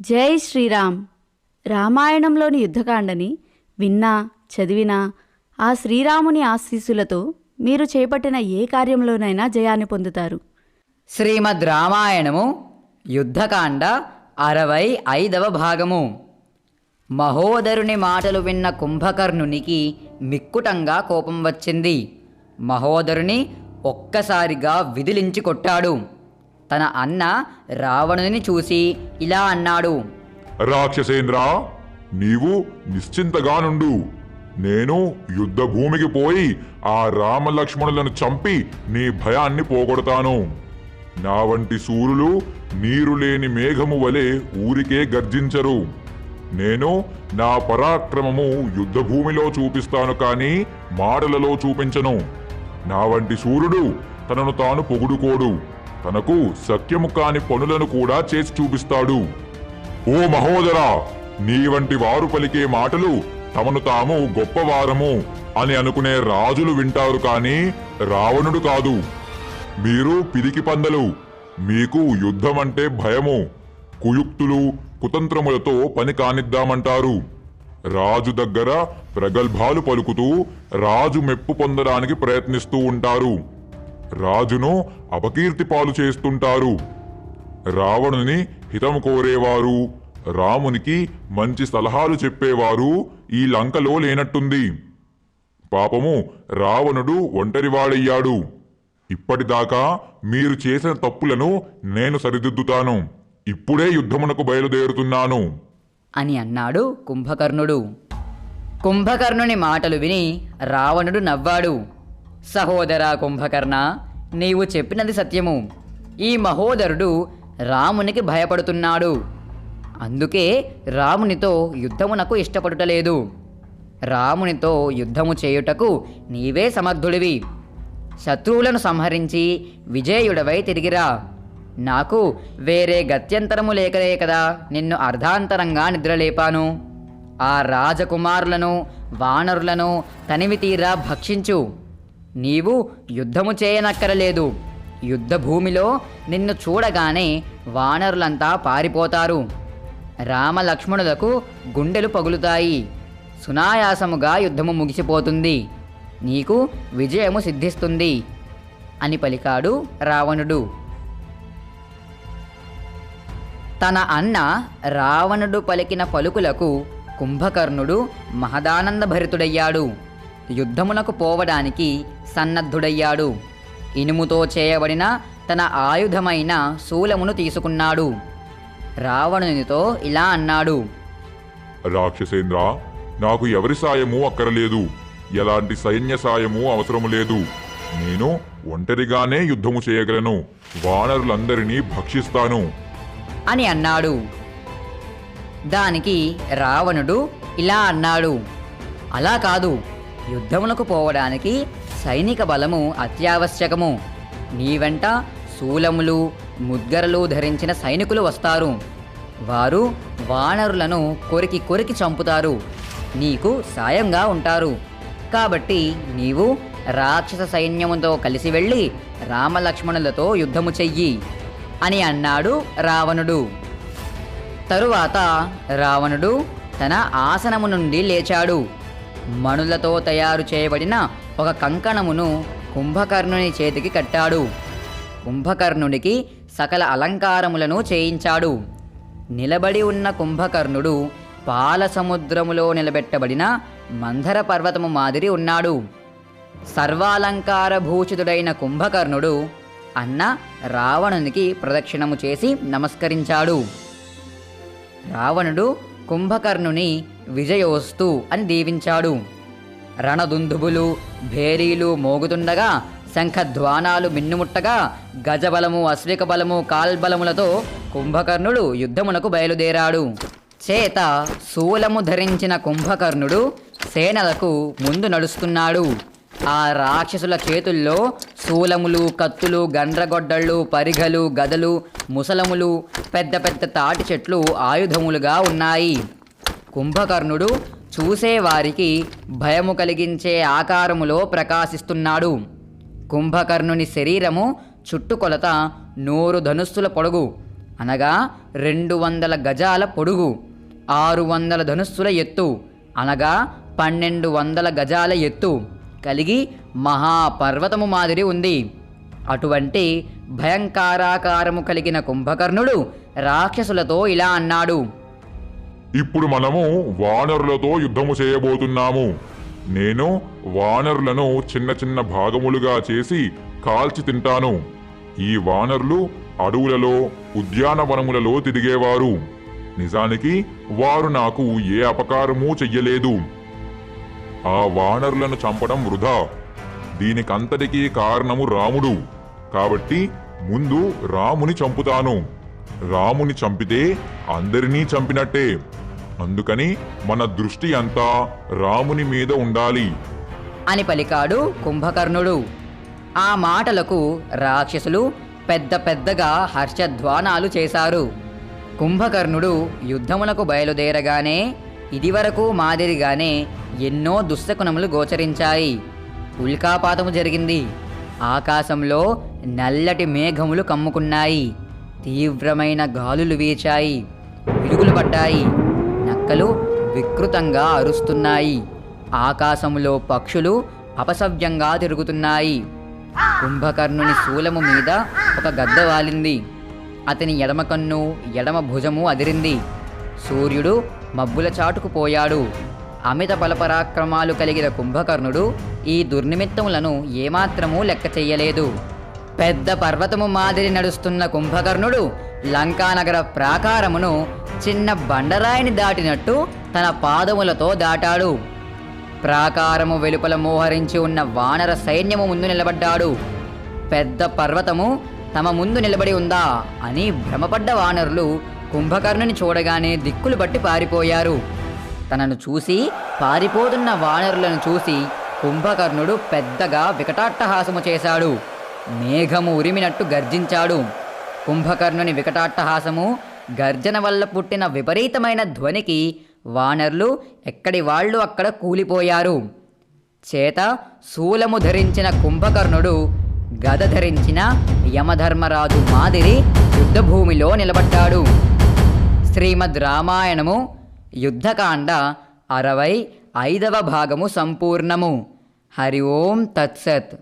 జై శ్రీరామ్. రామాయణంలోని యుద్ధకాండని విన్నా చదివినా ఆ శ్రీరాముని ఆశీస్సులతో మీరు చేపట్టిన ఏ కార్యంలోనైనా జయాన్ని పొందుతారు. శ్రీమద్ రామాయణము యుద్ధకాండ అరవై ఐదవ భాగము. మహోదరుని మాటలు విన్న కుంభకర్ణునికి మిక్కుటంగా కోపం వచ్చింది. మహోదరుని ఒక్కసారిగా విదిలించి కొట్టాడు. తన అన్న రావణుని చూసి ఇలా అన్నాడు. రాక్షసేంద్ర నీవు నిశ్చింతగా నుండు. నేను యుద్ధ భూమికి పోయి ఆ రామలక్ష్మణులను చంపి నీ భయాన్ని పోగొడతాను. నా వంటి సూర్యులు నీరు లేని మేఘము వలె ఊరికే గర్జించరు. నేను నా పరాక్రమము యుద్ధభూమిలో చూపిస్తాను కానీ మాటలలో చూపించను. నా వంటి సూర్యుడు తనను తాను పొగుడుకోడు. తనకు సఖ్యము కాని పనులను కూడా చేసి చూపిస్తాడు. ఓ మహోదరా నీ వంటి వారు పలికే మాటలు తమను తాము గొప్పవారము అని అనుకునే రాజులు వింటారు కాని రావణుడు కాదు. మీరు పిరికి పందలు మీకు యుద్ధమంటే భయము. కుయుక్తులు కుతంత్రములతో పని కానిద్దామంటారు. రాజు దగ్గర ప్రగల్భాలు పలుకుతూ రాజు మెప్పు పొందడానికి ప్రయత్నిస్తూ ఉంటారు. రాజును అపకీర్తి పాలు చేస్తుంటారు. రావణుని హితం కోరేవారు రామునికి మంచి సలహాలు చెప్పేవారు ఈ లంకలో లేనట్టుంది. పాపము రావణుడు ఒంటరివాడయ్యాడు. ఇప్పటిదాకా మీరు చేసిన తప్పులను నేను సరిదిద్దుతాను. ఇప్పుడే యుద్ధమునకు బయలుదేరుతున్నాను. అని అన్నాడు కుంభకర్ణుడు. కుంభకర్ణుని మాటలు విని రావణుడు నవ్వాడు. సహోదరా కుంభకర్ణ నీవు చెప్పినది సత్యము. ఈ మహోదరుడు రామునికి భయపడుతున్నాడు. అందుకే రామునితో యుద్ధమునకు ఇష్టపడుటలేదు. రామునితో యుద్ధము చేయుటకు నీవే సమర్థుడివి. శత్రువులను సంహరించి విజయుడవై తిరిగిరా. నాకు వేరే గత్యంతరము లేకలే కదా నిన్ను అర్ధాంతరంగా నిద్రలేపాను. ఆ రాజకుమారులను వానరులను తనివి తీరా భక్షించు. నీవు యుద్ధము చేయనక్కరలేదు. యుద్ధభూమిలో నిన్ను చూడగానే వానరులంతా పారిపోతారు. రామలక్ష్మణులకు గుండెలు పగులుతాయి. సునాయాసముగా యుద్ధము ముగిసిపోతుంది. నీకు విజయము సిద్ధిస్తుంది అని పలికాడు రావణుడు. తన అన్న రావణుడు పలికిన పలుకులకు కుంభకర్ణుడు మహదానందభరితుడయ్యాడు. యుద్ధమునకు పోవడానికి సన్నద్ధుడయ్యాడు. ఇనుముతో చేయబడిన తన ఆయుధమైన శూలమును తీసుకున్నాడు. రావణునితో ఇలా అన్నాడు. రాక్షసేంద్ర నాకు ఎవరి సాయము అక్కరలేదు. ఎలాంటి సైన్య సాయము అవసరము లేదు. నేను ఒంటరిగానే యుద్ధము చేయగలను. వానరులందరినీ భక్షిస్తాను. అని అన్నాడు. దానికి రావణుడు ఇలా అన్నాడు. అలా కాదు. యుద్ధమునకు పోవడానికి సైనిక బలము అత్యావశ్యకము. నీ వెంట శూలములు ముద్గరలు ధరించిన సైనికులు వస్తారు. వారు వానరులను కొరికి కొరికి చంపుతారు. నీకు సాయంగా ఉంటారు. కాబట్టి నీవు రాక్షస సైన్యముతో కలిసి వెళ్ళి రామలక్ష్మణులతో యుద్ధము చెయ్యి అని అన్నాడు రావణుడు. తరువాత రావణుడు తన ఆసనము నుండి లేచాడు. మణులతో తయారు చేయబడిన ఒక కంకణమును కుంభకర్ణుని చేతికి కట్టాడు. కుంభకర్ణుడికి సకల అలంకారములను చేయించాడు. నిలబడి ఉన్న కుంభకర్ణుడు పాల సముద్రములో నిలబెట్టబడిన మంధర పర్వతము మాదిరి ఉన్నాడు. సర్వాలంకార భూషితుడైన కుంభకర్ణుడు అన్న రావణునికి ప్రదక్షిణము చేసి నమస్కరించాడు. రావణుడు కుంభకర్ణుని విజయోస్తు అని దీవించాడు. రణదుందుబులు భేరీలు మోగుతుండగా శంఖధ్వానాలు మిన్నుముట్టగా గజబలము అశ్విక బలము కాల్బలములతో కుంభకర్ణుడు యుద్ధమునకు బయలుదేరాడు. చేత శూలము ధరించిన కుంభకర్ణుడు సేనలకు ముందు నడుస్తున్నాడు. ఆ రాక్షసుల చేతుల్లో శూలములు కత్తులు గండ్రగొడ్డళ్ళు పరిగలు గదలు ముసలములు పెద్ద పెద్ద తాటి చెట్లు ఆయుధములుగా ఉన్నాయి. కుంభకర్ణుడు చూసేవారికి భయము కలిగించే ఆకారములో ప్రకాశిస్తున్నాడు. కుంభకర్ణుని శరీరము చుట్టుకొలత నూరు ధనుస్సుల పొడుగు అనగా రెండు వందల గజాల పొడుగు ఆరు వందల ధనుస్సుల ఎత్తు అనగా పన్నెండు వందల గజాల ఎత్తు కలిగి మహాపర్వతము మాదిరి ఉంది. అటువంటి భయంకారాకారము కలిగిన కుంభకర్ణుడు రాక్షసులతో ఇలా అన్నాడు. ఇప్పుడు మనము వానరులతో యుద్ధము చేయబోతున్నాము. నేను వానరులను చిన్న చిన్న భాగములుగా చేసి కాల్చి తింటాను. ఈ వానరులు అడవులలో ఉద్యానవనములలో తిరిగేవారు. నిజానికి వారు నాకు ఏ అపకారమూ చెయ్యలేదు. ఆ వానరులను చంపడం వృధా. దీనికంతటికీ కారణము రాముడు. కాబట్టి ముందు రాముని చంపుతాను. రాముని చంపితే అందరినీ చంపినట్టే. అందుకని మన దృష్టి అంతా రాముని మీద ఉండాలి. అని పలికాడు కుంభకర్ణుడు. ఆ మాటలకు రాక్షసులు పెద్ద పెద్దగా హర్షధ్వానాలు చేశారు. కుంభకర్ణుడు యుద్ధములకు బయలుదేరగానే ఇదివరకు మాదిరిగానే ఎన్నో దుశ్శకునములు గోచరించాయి. ఉల్కాపాతము జరిగింది. ఆకాశంలో నల్లటి మేఘములు కమ్ముకున్నాయి. తీవ్రమైన గాలులు వీచాయి. పిడుగులు పడ్డాయి. రెక్కలు వికృతంగా అరుస్తున్నాయి. ఆకాశంలో పక్షులు అపసవ్యంగా తిరుగుతున్నాయి. కుంభకర్ణుని శూలము మీద ఒక గద్ద వాలింది. అతని ఎడమ కన్ను ఎడమ భుజము అదిరింది. సూర్యుడు మబ్బుల చాటుకుపోయాడు అమిత బలపరాక్రమాలు కలిగిన కుంభకర్ణుడు ఈ దుర్నిమిత్తములను ఏమాత్రమూ లెక్క చెయ్యలేదు పెద్ద పర్వతము మాదిరి నడుస్తున్న కుంభకర్ణుడు లంకానగర ప్రాకారమును చిన్న బండరాయిని దాటినట్టు తన పాదములతో దాటాడు. ప్రాకారము వెలుపల మోహరించి ఉన్న వానర సైన్యము ముందు నిలబడ్డాడు. పెద్ద పర్వతము తమ ముందు నిలబడి ఉందా అని భ్రమపడ్డ వానరులు కుంభకర్ణుని చూడగానే దిక్కులు బట్టి పారిపోయారు. తనను చూసి పారిపోతున్న వానరులను చూసి కుంభకర్ణుడు పెద్దగా వికటాట్టహాసము చేశాడు. మేఘము ఉరిమినట్టు గర్జించాడు. కుంభకర్ణుని వికటాట్టహాసము గర్జన వల్ల పుట్టిన విపరీతమైన ధ్వనికి వానర్లు ఎక్కడి వాళ్ళు అక్కడ కూలిపోయారు. చేత శూలము ధరించిన కుంభకర్ణుడు గద ధరించిన యమధర్మరాజు మాదిరి యుద్ధభూమిలో నిలబడ్డాడు. శ్రీమద్ రామాయణము యుద్ధకాండ అరవై ఐదవ భాగము సంపూర్ణము. హరి ఓం తత్సత్.